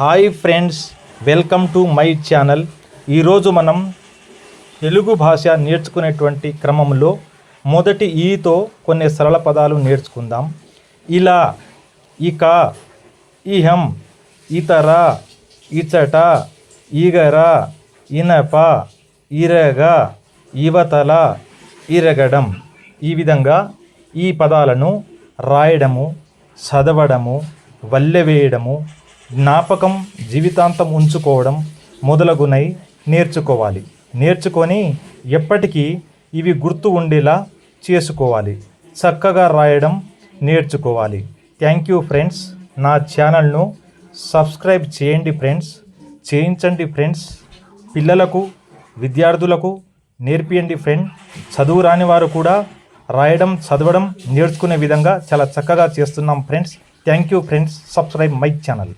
Hi friends welcome to my channel. ఈరోజు మనం తెలుగు భాష నేర్చుకునేటువంటి క్రమంలో మొదటి ఈతో కొన్ని సరళ పదాలు నేర్చుకుందాం. ఇలా ఇక ఇహం ఇతర ఇచట ఈగర ఇనప ఇరగ ఇవతల ఇరగడం. ఈ విధంగా ఈ పదాలను రాయడము చదవడము వల్లెవేయడము జ్ఞాపకం జీవితాంతం ఉంచుకోవడం మొదలగునై నేర్చుకోవాలి. నేర్చుకొని ఎప్పటికీ ఇవి గుర్తు ఉండేలా చేసుకోవాలి. చక్కగా రాయడం నేర్చుకోవాలి. థ్యాంక్ యూ ఫ్రెండ్స్ నా ఛానల్ను సబ్స్క్రైబ్ చేయండి ఫ్రెండ్స్ చేయించండి ఫ్రెండ్స్ పిల్లలకు విద్యార్థులకు నేర్పియండి ఫ్రెండ్ చదువు రాని వారు కూడా రాయడం చదవడం నేర్చుకునే విధంగా చాలా చక్కగా చేస్తున్నాం friends thank you friends subscribe my channel